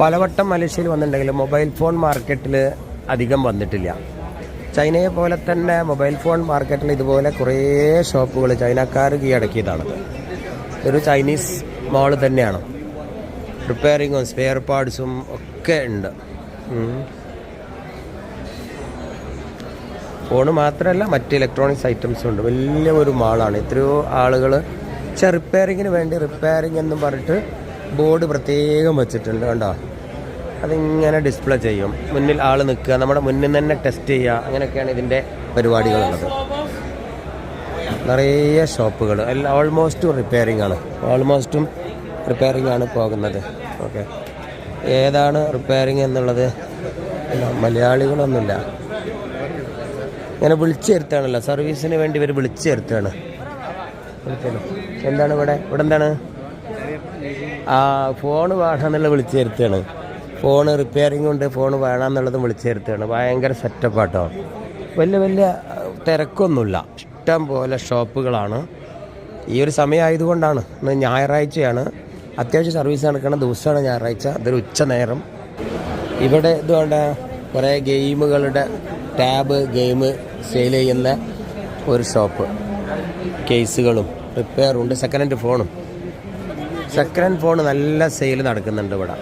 പലവട്ടം മലേഷ്യയിൽ വന്നിട്ടുണ്ടെങ്കിലും മൊബൈൽ ഫോൺ മാർക്കറ്റിൽ അധികം വന്നിട്ടില്ല. ചൈനയെ പോലെ തന്നെ മൊബൈൽ ഫോൺ മാർക്കറ്റിൽ ഇതുപോലെ കുറേ ഷോപ്പുകൾ ചൈനക്കാർ കീഴടക്കിയതാണ് ഒരു ചൈനീസ് മാൾ തന്നെയാണ്. റിപ്പയറിങ്ങും സ്പെയർ പാർട്സും ഒക്കെ ഉണ്ട്. ഫോണ് മാത്രമല്ല മറ്റ് ഇലക്ട്രോണിക്സ് ഐറ്റംസും ഉണ്ട്. വലിയ ഒരു മാളാണ്. എത്രയോ ആളുകൾ പക്ഷേ റിപ്പയറിങ്ങിന് വേണ്ടി റിപ്പയറിംഗ് എന്നും പറഞ്ഞിട്ട് ബോർഡ് പ്രത്യേകം വെച്ചിട്ടുണ്ട് കണ്ടോ? അതിങ്ങനെ ഡിസ്പ്ലേ ചെയ്യും. മുന്നിൽ ആൾ നിൽക്കുക നമ്മുടെ മുന്നിൽ തന്നെ ടെസ്റ്റ് ചെയ്യുക അങ്ങനെയൊക്കെയാണ് ഇതിന്റെ പരിപാടികളുള്ളത്. നിറയെ ഷോപ്പുകൾ. എല്ലാം ഓൾമോസ്റ്റും റിപ്പയറിംഗ് ആണ്. ഓൾമോസ്റ്റും റിപ്പയറിംഗ് ആണ് പോകുന്നത്. ഓക്കെ ഏതാണ് റിപ്പയറിംഗ് എന്നുള്ളത്? മലയാളികളൊന്നുമില്ല. ഇങ്ങനെ വിളിച്ചു ചേർത്താണല്ലോ സർവീസിന് വേണ്ടി ഇവർ വിളിച്ചു ചേർത്താണ് എന്താണ് ഇവിടെ? ഇവിടെ എന്താണ്? ആ ഫോൺ വേണമെന്നുള്ള വിളിച്ചു വരുത്താണ് ഫോൺ റിപ്പയറിംഗ് ഉണ്ട് ഫോൺ വേണമെന്നുള്ളതും വിളിച്ചു വരുത്താണ് ഭയങ്കര സെറ്റപ്പാട്ടോ. വലിയ വലിയ തിരക്കൊന്നുമില്ല. ഇഷ്ടം പോലെ ഷോപ്പുകളാണ്. ഈ ഒരു സമയമായതുകൊണ്ടാണ്. ഇന്ന് ഞായറാഴ്ചയാണ്. അത്യാവശ്യം സർവീസ് നടക്കുന്ന ദിവസമാണ് ഞായറാഴ്ച. അതൊരു ഉച്ച നേരം. ഇവിടെ ഇതുകൊണ്ട് കുറേ ഗെയിമുകളുടെ ടാബ് ഗെയിം സെയിൽ ചെയ്യുന്ന ഒരു ഷോപ്പ്. കേസുകളും റിപ്പയറും ഉണ്ട് സെക്കൻഡ് ഹാൻഡ് ഫോണും സെക്കൻഡ് ഹാൻഡ് ഫോൺ നല്ല സെയിൽ നടക്കുന്നുണ്ട് ഇവിടെ.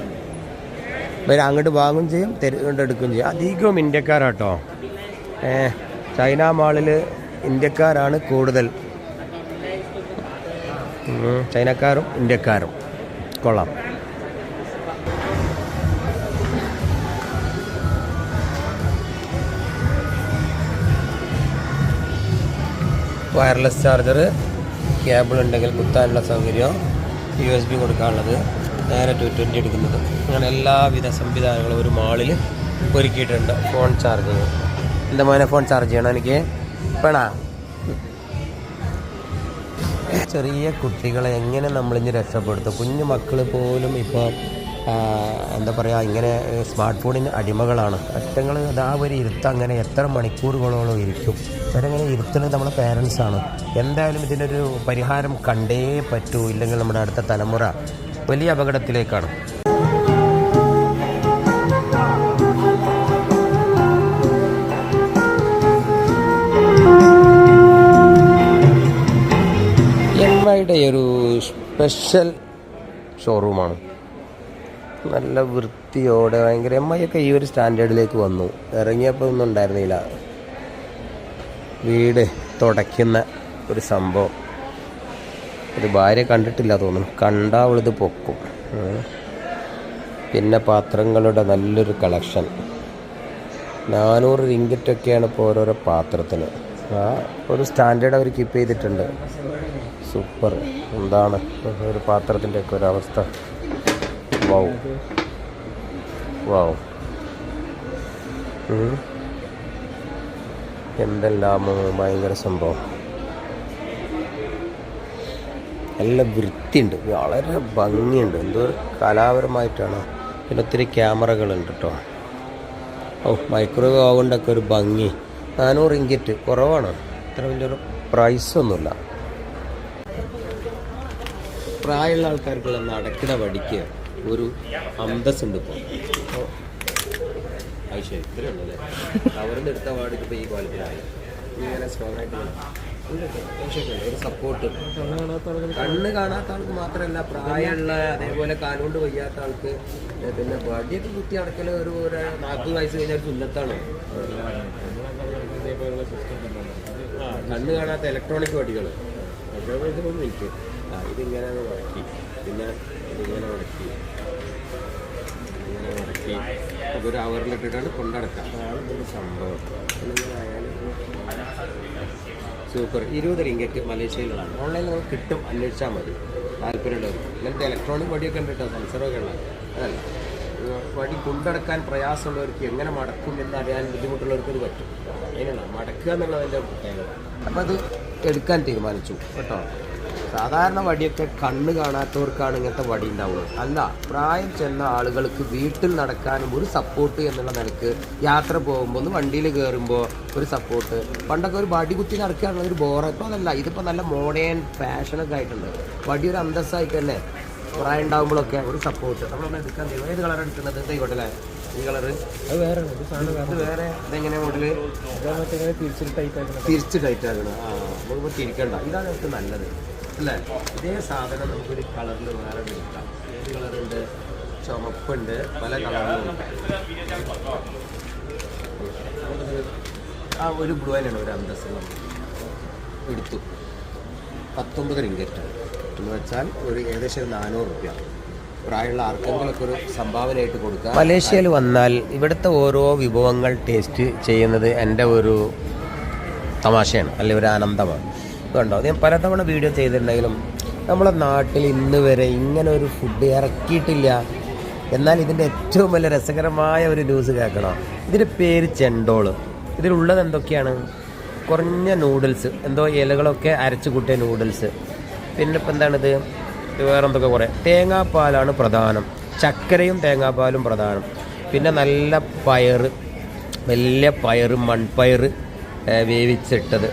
ഇവർ അങ്ങോട്ട് വാങ്ങും ചെയ്യും തെരുകൊണ്ട് എടുക്കുകയും ചെയ്യും. അധികവും ഇന്ത്യക്കാരാട്ടോ. ചൈന മാളിൽ ഇന്ത്യക്കാരാണ് കൂടുതൽ. ചൈനക്കാരും ഇന്ത്യക്കാരും. കൊള്ളാം. വയർലെസ് ചാർജർ കേബിൾ ഉണ്ടെങ്കിൽ കുത്താനുള്ള സൗകര്യം. യു എസ് ബി കൊടുക്കാനുള്ളത് നേരെ ടു ട്വന്റി എടുക്കുന്നത്. അങ്ങനെ എല്ലാവിധ സംവിധാനങ്ങളും ഒരു മാളിൽ ഒരുക്കിയിട്ടുണ്ട് ഫോൺ ചാർജിങ്. എന്റെ മോനെ ഫോൺ ചാർജ് ചെയ്യണം എനിക്ക്. വേണാ ചെറിയ കുട്ടികളെ എങ്ങനെ നമ്മളിഞ്ഞ് രക്ഷപ്പെടുത്തും? കുഞ്ഞു മക്കൾ പോലും ഇപ്പോൾ എന്താ പറയുക ഇങ്ങനെ സ്മാർട്ട് ഫോണിന് അടിമകളാണ്. ഒറ്റങ്ങൾ അതാ ഒരു ഇരുത്തം അങ്ങനെ എത്ര മണിക്കൂറുകളോളം ഇരിക്കും. അവരങ്ങനെ ഇരുത്തുന്നത് നമ്മളെ പേരൻസാണ് എന്തായാലും ഇതിനൊരു പരിഹാരം കണ്ടേ പറ്റൂ ഇല്ലെങ്കിൽ നമ്മുടെ അടുത്ത തലമുറ വലിയ അപകടത്തിലേക്കാണ്. എം ഐയുടെ ഒരു സ്പെഷ്യൽ ഷോറൂമാണ് നല്ല വൃത്തിയോടെ ഭയങ്കര എം ഐ ഒക്കെ ഈ ഒരു സ്റ്റാൻഡേർഡിലേക്ക് വന്നു. ഇറങ്ങിയപ്പോൾ ഒന്നും ഉണ്ടായിരുന്നില്ല. വീട് തുടയ്ക്കുന്ന ഒരു സംഭവം. ഒരു ഭാര്യ കണ്ടിട്ടില്ല തോന്നുന്നു. കണ്ടാ അവളിത് പൊക്കും. പിന്നെ പാത്രങ്ങളുടെ നല്ലൊരു കളക്ഷൻ. നാനൂറ് ഇങ്കിറ്റൊക്കെയാണ് ഇപ്പോൾ ഓരോരോ പാത്രത്തിന് ആ ഒരു സ്റ്റാൻഡേർഡ് അവർ കീപ്പ് ചെയ്തിട്ടുണ്ട്. സൂപ്പർ. എന്താണ്? ഒരു പാത്രത്തിന്റെയൊക്കെ ഒരവസ്ഥ. വൗ വൗ ഉം. എന്തെല്ലാമോ ഭയങ്കര സംഭവം. നല്ല വൃത്തിയുണ്ട്. വളരെ ഭംഗിയുണ്ട്. എന്തോ കലാപരമായിട്ടാണ്. പിന്നെ ഒത്തിരി ക്യാമറകളുണ്ട് കേട്ടോ ഓ മൈക്രോവേവ് ആവുകൊണ്ടൊക്കെ ഒരു ഭംഗി. നാനൂറ് ഇഞ്ചിറ്റ്. കുറവാണ്. ഇത്ര വലിയൊരു പ്രൈസ് ഒന്നുമില്ല പ്രായമുള്ള ആൾക്കാർക്കുള്ള നടക്കിട വടിക്ക് ഒരു ഇപ്പോൾ ഇത്രയേ ഉള്ളൂ അല്ലേ? അവരുടെ അടുത്ത അവാർഡ് ഇപ്പോൾ ഈ ക്വാളിറ്റിയിലായി. ഇങ്ങനെ സ്ട്രോങ് ആയിട്ട്. ഉണ്ട് ഉണ്ട്. ഒരു സപ്പോർട്ട് കണ്ണ് കാണാത്ത ആൾക്ക് മാത്രമല്ല പ്രായമുള്ള അതേപോലെ കാലുകൊണ്ട് വയ്യാത്ത ആൾക്ക് പിന്നെ വടിയൊക്കെ കുത്തി അടക്കൽ ഒരു നാൽപ്പത് വയസ്സ് കഴിഞ്ഞാൽ ആ, കണ്ണ് കാണാത്ത ഇലക്ട്രോണിക് വടികൾ എനിക്ക് ആ ഇതിങ്ങനെ മടക്കി പിന്നെ ഇതിങ്ങനെ മടക്കി ഇങ്ങനെ മടക്കി അതൊരു അവറിലിട്ടിട്ടാണ് കൊണ്ടടക്കാം. ഇതിന്റെ സംഭവം. സൂപ്പർ ഇരുപത് റിങ്കറ്റ് മലേഷ്യയിലുള്ളതാണ്. ഓൺലൈനിൽ നമുക്ക് കിട്ടും. അന്വേഷിച്ചാൽ മതി. താല്പര്യമുള്ളവർ. ഇങ്ങനത്തെ ഇലക്ട്രോണിക് വടിയൊക്കെ ഉണ്ട് കേട്ടോ. സെൻസറൊക്കെ ഉള്ളത്. അതല്ല. വടി കൊണ്ടടക്കാൻ പ്രയാസമുള്ളവർക്ക് എങ്ങനെ മടക്കും എന്നറിയാൻ ബുദ്ധിമുട്ടുള്ളവർക്ക് ഇത് പറ്റും. അതിനാണ് മടക്കുക എന്നുള്ളതിന്റെ പ്രത്യേകത. അപ്പം അത് എടുക്കാൻ തീരുമാനിച്ചു കേട്ടോ. സാധാരണ വടിയൊക്കെ കണ്ണ് കാണാത്തവർക്കാണ് ഇങ്ങനത്തെ വടി ഉണ്ടാവുന്നത്. അല്ല പ്രായം ചെന്ന ആളുകൾക്ക് വീട്ടിൽ നടക്കാനും ഒരു സപ്പോർട്ട് എന്നുള്ള നിലയ്ക്ക് യാത്ര പോകുമ്പോൾ ഒന്ന് വണ്ടിയിൽ കയറുമ്പോൾ ഒരു സപ്പോർട്ട് പണ്ടൊക്കെ ഒരു വടി കുത്തി നടക്കുകയാണെങ്കിൽ ഒരു ബോറ ഇപ്പോൾ അതല്ല ഇതിപ്പോൾ നല്ല മോഡേൺ ഫാഷനൊക്കെ ആയിട്ടുണ്ട്. വടി ഒരു അന്തസ്സായിട്ട് തന്നെ പ്രായം ഉണ്ടാകുമ്പോഴൊക്കെ ഒരു സപ്പോർട്ട് നമ്മളൊന്ന് എടുക്കാൻ ഏത് കളർ എടുക്കുന്നത്? ഇതായിക്കോട്ടെ ഈ കളറ് അത് വേറെ ഇത് സാധനം വേറെ ഇതെങ്ങനെ മോഡൽ ടൈറ്റ് തിരിച്ച് ടൈറ്റ് ആ നമുക്കിപ്പോൾ തിരിക്കണ്ട. ഇതാണ് നമുക്ക് നല്ലത്. അല്ലേ? ഇതേ സാധനം നമുക്കൊരു കളറിൽ വേറെ എടുക്കാം. ഏത് കളറുണ്ട് ചുമപ്പുണ്ട് പല കളറുകളുണ്ട് ആ ഒരു ബ്ലൂ ആണ് ഒരു അന്തസ് എടുത്തു. പത്തൊമ്പത് റിങ്കറ്റ് എന്ന് വെച്ചാൽ ഒരു ഏകദേശം ഒരു നാനൂറ് റുപ്യ. പ്രായമുള്ള ആർക്കെങ്കിലൊക്കെ ഒരു സംഭാവനയായിട്ട് കൊടുക്കുക മലേഷ്യയിൽ വന്നാൽ ഇവിടുത്തെ ഓരോ വിഭവങ്ങൾ ടേസ്റ്റ് ചെയ്യുന്നത് എന്റെ ഒരു തമാശയാണ് അല്ലെ ഒരു ആനന്ദമാണ്. കണ്ടോ? ഞാൻ പലതവണ വീഡിയോ ചെയ്തിട്ടുണ്ടെങ്കിലും നമ്മളെ നാട്ടിൽ ഇന്ന് വരെ ഇങ്ങനെ ഒരു ഫുഡ് ഇറക്കിയിട്ടില്ല. എന്നാൽ ഇതിന്റെ ഏറ്റവും വലിയ രസകരമായ ഒരു ന്യൂസ് കേൾക്കണം. ഇതിന്റെ പേര് ചെണ്ടോൾ. ഇതിലുള്ളത് എന്തൊക്കെയാണ്? കുറഞ്ഞ നൂഡിൽസ് എന്തോ ഇലകളൊക്കെ അരച്ചു കൂട്ടിയ നൂഡിൽസ് പിന്നെ ഇപ്പം എന്താണിത്? വേറെ എന്തൊക്കെ കുറേ. തേങ്ങാപ്പാലാണ് പ്രധാനം. ചക്കരയും തേങ്ങാപ്പാലും പ്രധാനം. പിന്നെ നല്ല പയറ് വലിയ പയറ് മൺപയർ വേവിച്ചിട്ടത്.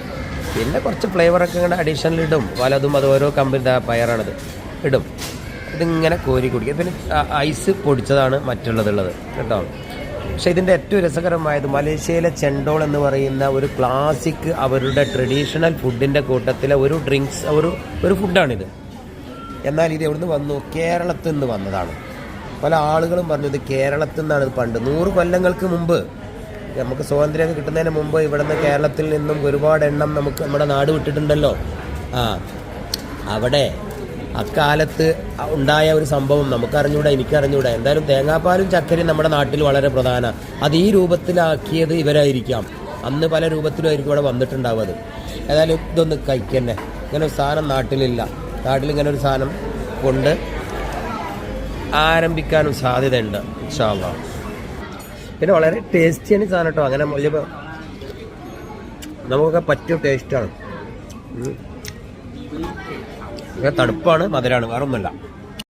പിന്നെ കുറച്ച് ഫ്ലേവറൊക്കെ ഇങ്ങനെ അഡീഷണൽ ഇടും. പലതും അത് ഓരോ കമ്പനി പയറാണത്. ഇടും. ഇതിങ്ങനെ കോരി കുടിക്കുക പിന്നെ ഐസ് പൊടിച്ചതാണ് മറ്റുള്ളതുള്ളത്. കേട്ടോ? പക്ഷെ ഇതിന്റെ ഏറ്റവും രസകരമായത് മലേഷ്യയിലെ ചെണ്ടോൾ എന്ന് പറയുന്ന ഒരു ക്ലാസിക് അവരുടെ ട്രഡീഷണൽ ഫുഡിന്റെ കൂട്ടത്തിലെ ഒരു ഡ്രിങ്ക്സ് ഒരു ഒരു ഫുഡാണിത് എന്നാൽ ഇത് എവിടുന്ന് വന്നു? കേരളത്തിൽ നിന്ന് വന്നതാണ്. പല ആളുകളും പറഞ്ഞു ഇത് കേരളത്തിൽ നിന്നാണ് ഇത് പണ്ട്. നൂറ് കൊല്ലങ്ങൾക്ക് മുമ്പ് നമുക്ക് സ്വാതന്ത്ര്യം കിട്ടുന്നതിന് മുമ്പ് ഇവിടുന്ന് കേരളത്തിൽ നിന്നും ഒരുപാട് എണ്ണം നമുക്ക് നമ്മുടെ നാട് വിട്ടിട്ടുണ്ടല്ലോ. ആ അവിടെ അക്കാലത്ത് ഉണ്ടായ ഒരു സംഭവം നമുക്കറിഞ്ഞൂടാ എനിക്കറിഞ്ഞൂടാ. എന്തായാലും തേങ്ങാപ്പാലും ചക്കരയും നമ്മുടെ നാട്ടിൽ വളരെ പ്രധാന. അത് ഈ രൂപത്തിലാക്കിയത് ഇവരായിരിക്കാം. അന്ന് പല രൂപത്തിലും ആയിരിക്കും ഇവിടെ വന്നിട്ടുണ്ടാവും അത് ഏതായാലും ഇതൊന്ന് കഴിക്കന്നെ. ഇങ്ങനെ സാധനം നാട്ടിലില്ല. നാട്ടിൽ ഇങ്ങനെ ഒരു സാധനം കൊണ്ട് ആരംഭിക്കാനും സാധ്യതയുണ്ട് ഇൻഷാല്ലാ പിന്നെ വളരെ ടേസ്റ്റിയാണ് സാധനം കേട്ടോ. അങ്ങനെ വലിയ നമുക്കൊക്കെ പറ്റിയ ടേസ്റ്റാണ് തണുപ്പാണ് മധുരമാണ് വേറൊന്നുമില്ല.